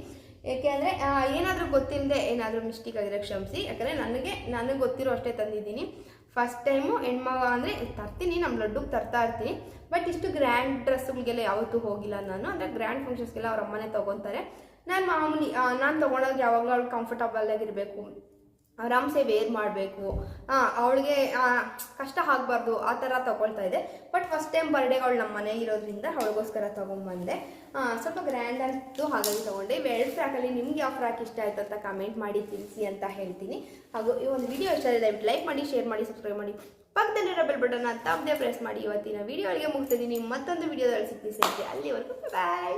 ಯಾಕೆಂದರೆ ಏನಾದರೂ ಗೊತ್ತಿಲ್ಲದೆ ಏನಾದರೂ ಮಿಸ್ಟೇಕ್ ಆಗಿರೋ ಕ್ಷಮಿಸಿ. ಯಾಕಂದರೆ ನನಗೆ ನನಗೆ ಗೊತ್ತಿರೋ ಅಷ್ಟೇ ತಂದಿದ್ದೀನಿ. ಫಸ್ಟ್ ಟೈಮು ಹೆಣ್ಮಗ ಅಂದರೆ ತರ್ತೀನಿ ನಮ್ಮ ಲಡ್ಡುಗೆ ತರ್ತಾ ಇರ್ತೀನಿ. ಬಟ್ ಇಷ್ಟು ಗ್ರ್ಯಾಂಡ್ ಡ್ರೆಸ್ಗಳಿಗೆಲ್ಲ ಯಾವತ್ತೂ ಹೋಗಿಲ್ಲ ನಾನು. ಅಂದರೆ ಗ್ರ್ಯಾಂಡ್ ಫಂಕ್ಷನ್ಸ್ಗೆಲ್ಲ ಅವ್ರ ಅಮ್ಮನೇ ತೊಗೊತಾರೆ. ನಾನು ಮಾಮೂಲಿ ನಾನು ತೊಗೊಳೋದು ಯಾವಾಗಲೂ ಅವ್ಳು ಕಂಫರ್ಟಬಲ್ ಆಗಿರಬೇಕು. ಆರಾಮ್ಸೆ ವೇರ್ ಮಾಡಬೇಕು. ಅವಳಿಗೆ ಕಷ್ಟ ಆಗಬಾರ್ದು, ಆ ಥರ ತಗೊಳ್ತಾ ಇದೆ. ಬಟ್ ಫಸ್ಟ್ ಟೈಮ್ ಬರ್ಡೇಗೆ ಅವಳು ನಮ್ಮ ಮನೆ ಇರೋದ್ರಿಂದ ಅವಳಿಗೋಸ್ಕರ ತೊಗೊಂಬಂದೆ. ಸ್ವಲ್ಪ ಗ್ರ್ಯಾಂಡ್ ಆಗಿತ್ತು ಹಾಗಾಗಿ ತೊಗೊಂಡೆ. ಇವೆರಡು ಫ್ರಾಕಲ್ಲಿ ನಿಮ್ಗೆ ಯಾವ ಫ್ರಾಕ್ ಇಷ್ಟ ಆಯಿತು ಅಂತ ಕಮೆಂಟ್ ಮಾಡಿ ತಿಳಿಸಿ ಅಂತ ಹೇಳ್ತೀನಿ. ಹಾಗೂ ಈ ಒಂದು ವಿಡಿಯೋ ಇಷ್ಟ ಆಗಿದೆ ಲೈಕ್ ಮಾಡಿ ಶೇರ್ ಮಾಡಿ ಸಬ್ಸ್ಕ್ರೈಬ್ ಮಾಡಿ. ಪಕ್ಕದಲ್ಲಿರೋ ಬೆಲ್ ಬಟನ್ ತಪ್ಪದೆ ಪ್ರೆಸ್ ಮಾಡಿ. ಇವತ್ತಿನ ವಿಡಿಯೋಗೆ ಮುಗಿಸ್ತಿದ್ದೀನಿ. ಮತ್ತೊಂದು ವಿಡಿಯೋದಲ್ಲಿ ಸಿಗ್ತೀನಿ ಅಲ್ಲಿವರೆಗೂ ಬಾಯ್